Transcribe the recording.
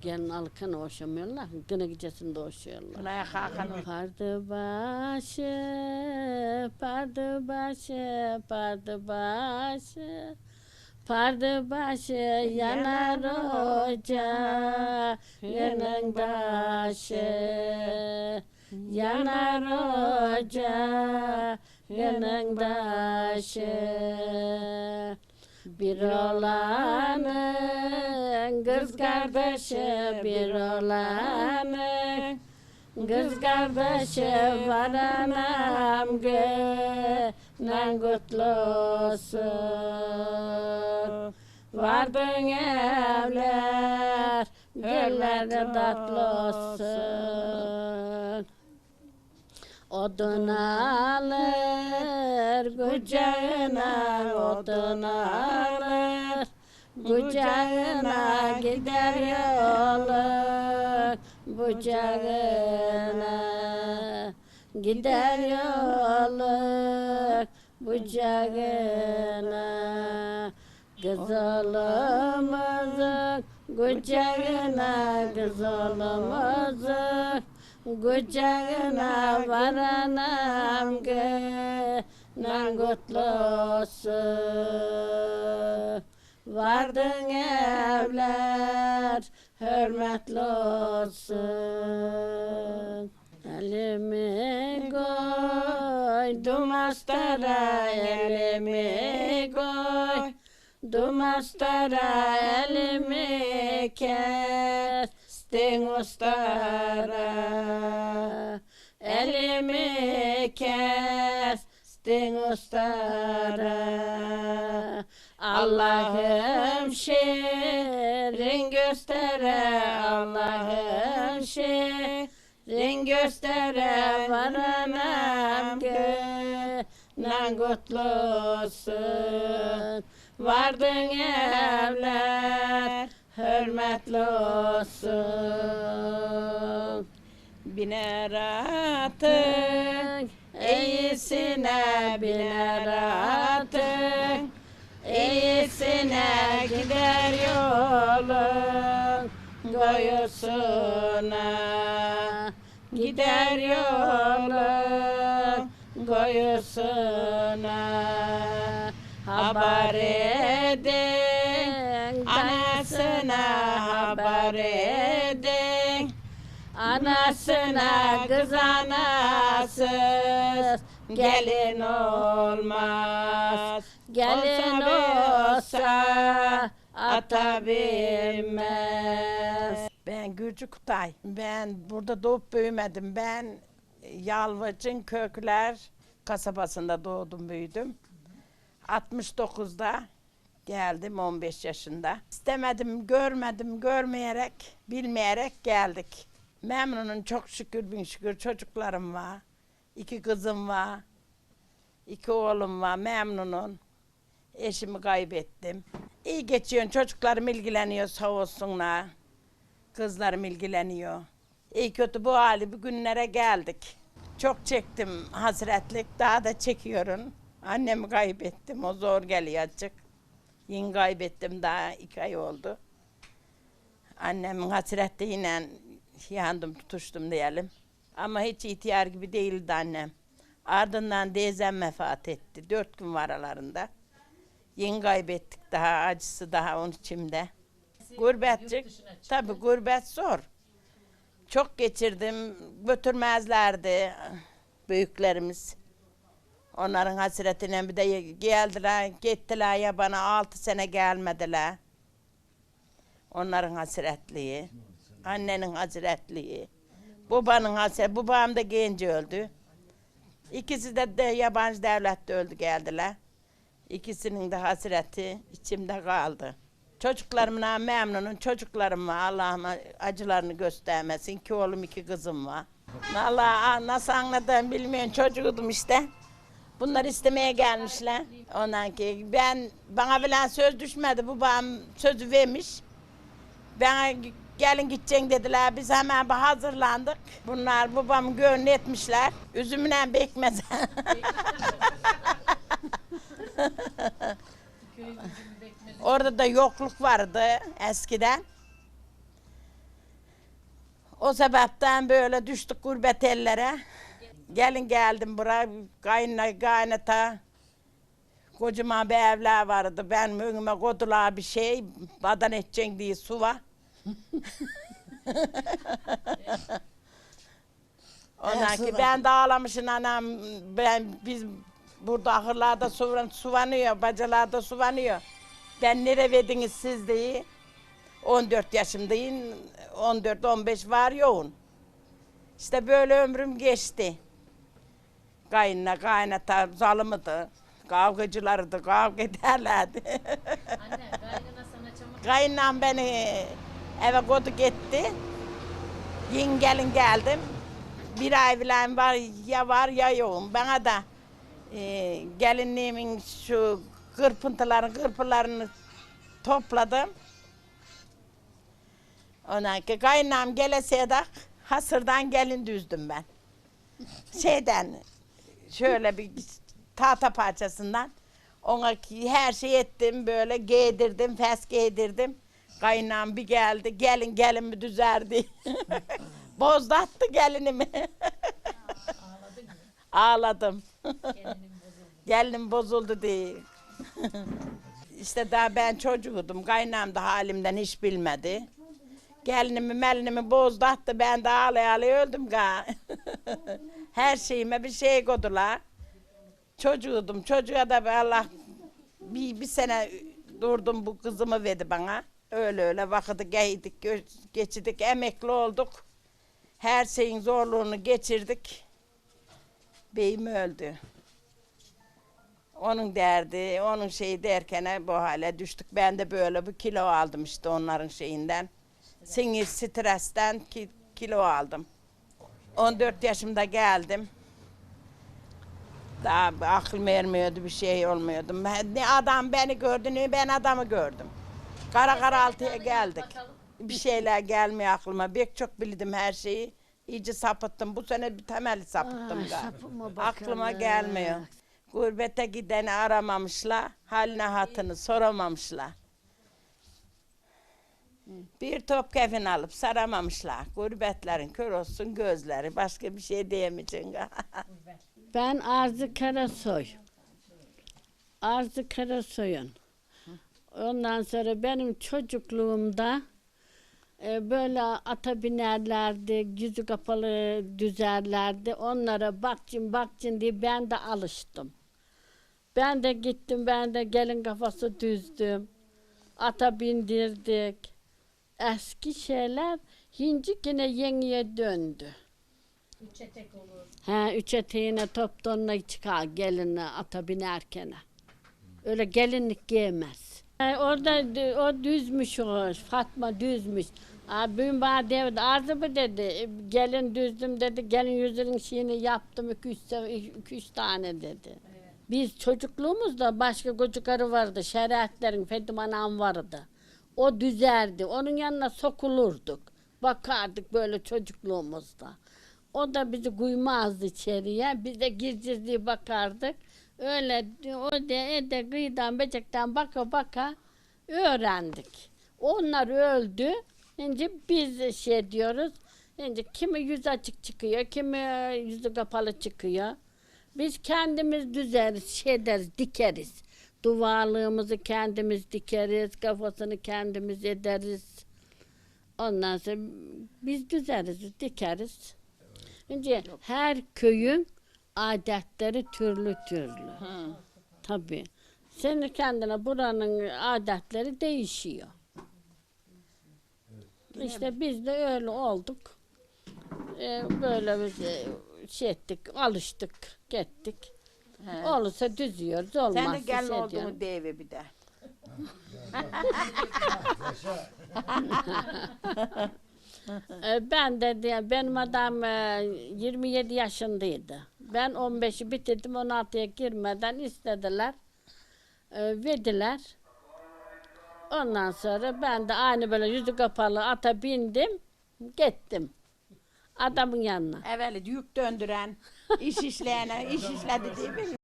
Gelin alırken oşamıyorlar. Gına gecesinde oşuyorlar. Kınaya kalkanı. Pardı başı, pardı başı, pardı başı. Pardı başı yanar oca, yanın başı. Yanar oca, yanın başı. Bir olanın kız kardeşi bir olanın Kız kardeşi var anam günen kutlu olsun. Vardın evler, gülleri tatlı olsun. Odun alır kucağına, odun alır kucağına gider yolu bucağına gider yolu bucağına kız oğlumuzun kucağına. Kız oğlumuzun kucağına varanam günen kutlu olsun Vardın evler hürmetli olsun. Elimi koydum astara, elimi koydum astara, elimi kestin ustara. Elimi kestin ustara. Allah'ım şirin göstere, Allah'ım şirin göstere, varanam günen kutlu olsun. Vardın evler hürmetli olsun. Biner atın, iyisine biner atın. İyisine gider yolun koyusuna. Gider yolun koyusuna. Haber edin Anasına kız anasız gelin olmaz. Gelin olsa ata binmez. Ben Gürcü Kutay. Ben burada doğup büyümedim. Ben Yalvacın Kökler kasabasında doğdum büyüdüm. 69'da geldim 15 yaşında. İstemedim, görmedim, görmeyerek, bilmeyerek geldik. Memnunum çok şükür bin şükür çocuklarım var. İki kızım var. iki oğlum var memnunum. Eşimi kaybettim. İyi geçiyor çocuklarım ilgileniyor sağ olsunlar. Kızlarım ilgileniyor. İyi kötü bu hali bu günlere geldik. Çok çektim hasretlik daha da çekiyorum. Annemi kaybettim o zor geliyor azıcık. Yine kaybettim daha iki ay oldu. Annemin hasrette yine yandım tutuştum diyelim. Ama hiç ihtiyar gibi değildi annem. Ardından teyzem vefat etti. Dört gün var aralarında. Yeni kaybettik daha acısı daha onun içimde. Gurbetçik. Tabii gurbet zor. Çok geçirdim. Götürmezlerdi büyüklerimiz. Onların hasretine bir de geldiler, gittiler ya bana altı sene gelmediler. Onların hasretliği, annenin hasretliği, babanın hasret, babam da genç öldü. İkisi de, de yabancı devlette öldü geldiler. İkisinin de hasreti içimde kaldı. Çocuklarımla memnunum. Çocuklarım var. Allah'ım acılarını göstermesin. İki oğlum, iki kızım var. Vallahi nasıl anladım bilmiyorum. Çocuğudum işte. Bunlar istemeye gelmişler. Ondan ki ben bana bilen söz düşmedi. Babam sözü vermiş. Bana gelin gideceksin dediler. Biz hemen bir hazırlandık. Bunlar babamı gönlü etmişler. Üzümüne bekmez. Orada da yokluk vardı eskiden. O sebepten böyle düştük gurbet ellere. Gelin geldim buraya kaynana kaynata. Kocaman bir evler vardı. Ben önüme kodular bir şey. Badan edeceksin diye su var. Ondan ki ben de ağlamışım anam. Ben biz burada ahırlarda su, suvanıyor, bacalarda suvanıyor. Ben nereye verdiniz siz diye. 14 yaşımdayım. 14-15 var yoğun. İşte böyle ömrüm geçti. Kaynına kaynata zalımıdı. Kavgacılardı, kavga ederlerdi. Anne kaynana sana çamur Kaynanam beni eve kodu gitti. Yin gelin geldim. Bir ay bilen var ya var ya yoğun. Bana da e, gelinliğimin şu kırpıntıların kırpılarını topladım. Ondan ki kaynanam geleseydi hasırdan gelin düzdüm ben. Şeyden şöyle bir tahta parçasından ona her şey ettim böyle giydirdim, fes giydirdim. Kaynağım bir geldi, gelin gelin mi düzerdi. Bozdattı gelinimi. ağladın mı? Ağladım. Bozuldu. Gelinim bozuldu diye. işte daha ben çocuğudum. Kaynağım da halimden hiç bilmedi. Gelinimi melinimi bozdattı. Ben de ağlaya ağlaya öldüm ga. Her şeyime bir şey koydular. Çocuğudum. Çocuğa da Allah bir, bir sene durdum bu kızımı verdi bana. Öyle öyle vakiti giydik, gö- geçirdik, emekli olduk. Her şeyin zorluğunu geçirdik. Beyim öldü. Onun derdi, onun şeyi derken bu hale düştük. Ben de böyle bir kilo aldım işte onların şeyinden. Sinir stresten ki, kilo aldım. 14 yaşımda geldim. Daha aklım ermiyordu, bir şey olmuyordu. Ne adam beni gördü, ne ben adamı gördüm. Kara kara altıya geldik. Bir şeyler gelmiyor aklıma. Pek çok bildim her şeyi. İyice sapıttım. Bu sene bir temel sapıttım galiba. Aklıma gelmiyor. Gurbete gideni aramamışlar. Haline hatını soramamışlar. Bir top kefin alıp saramamışlar. Gurbetlerin kör olsun gözleri. Başka bir şey diyemeyeceksin. Ben Arzu Karasoy. Arzu Karasoy'un. Ondan sonra benim çocukluğumda e, böyle ata binerlerdi, yüzü kapalı düzerlerdi. Onlara bakçın bakçın diye ben de alıştım. Ben de gittim, ben de gelin kafası düzdüm. Ata bindirdik. Eski şeyler hinci yine yeniye döndü. Üç etek olur. He, üç eteğine top donuna çıkar gelinle ata binerken. Öyle gelinlik giymez. He, orada dü- o düzmüş o, Fatma düzmüş. Abim bana devdi, arzu mı dedi, "E, gelin düzdüm dedi, gelin yüzünün şeyini yaptım, iki üç, iki, üç tane dedi. Biz çocukluğumuzda başka çocukları vardı, şeriatlerin Fedime Anam vardı. O düzerdi, onun yanına sokulurduk. Bakardık böyle çocukluğumuzda. O da bizi kuymazdı içeriye. Biz de gireceğiz diye bakardık. Öyle o da ede kıyıdan becekten baka baka öğrendik. Onlar öldü. Şimdi biz şey diyoruz. Şimdi kimi yüz açık çıkıyor, kimi yüzü kapalı çıkıyor. Biz kendimiz düzeriz, şey deriz, dikeriz. Duvarlığımızı kendimiz dikeriz, kafasını kendimiz ederiz. Ondan sonra biz düzeriz, dikeriz. Önce her köyün adetleri türlü türlü. Tabii. Senin kendine buranın adetleri değişiyor. İşte biz de öyle olduk. Ee, böyle bir şey- ettik, alıştık, gittik. Olursa düzüyoruz, olmazsa Sen de gelin şey oldu mu devi bir de. Ee, Ben de diye benim adam e, 27 yaşındaydı. Ben 15'i bitirdim 16'ya girmeden istediler. E, verdiler. Ondan sonra ben de aynı böyle yüzü kapalı ata bindim. Gittim. Adamın yanına. Evveli yük döndüren, iş işleyene, iş işledi diye bir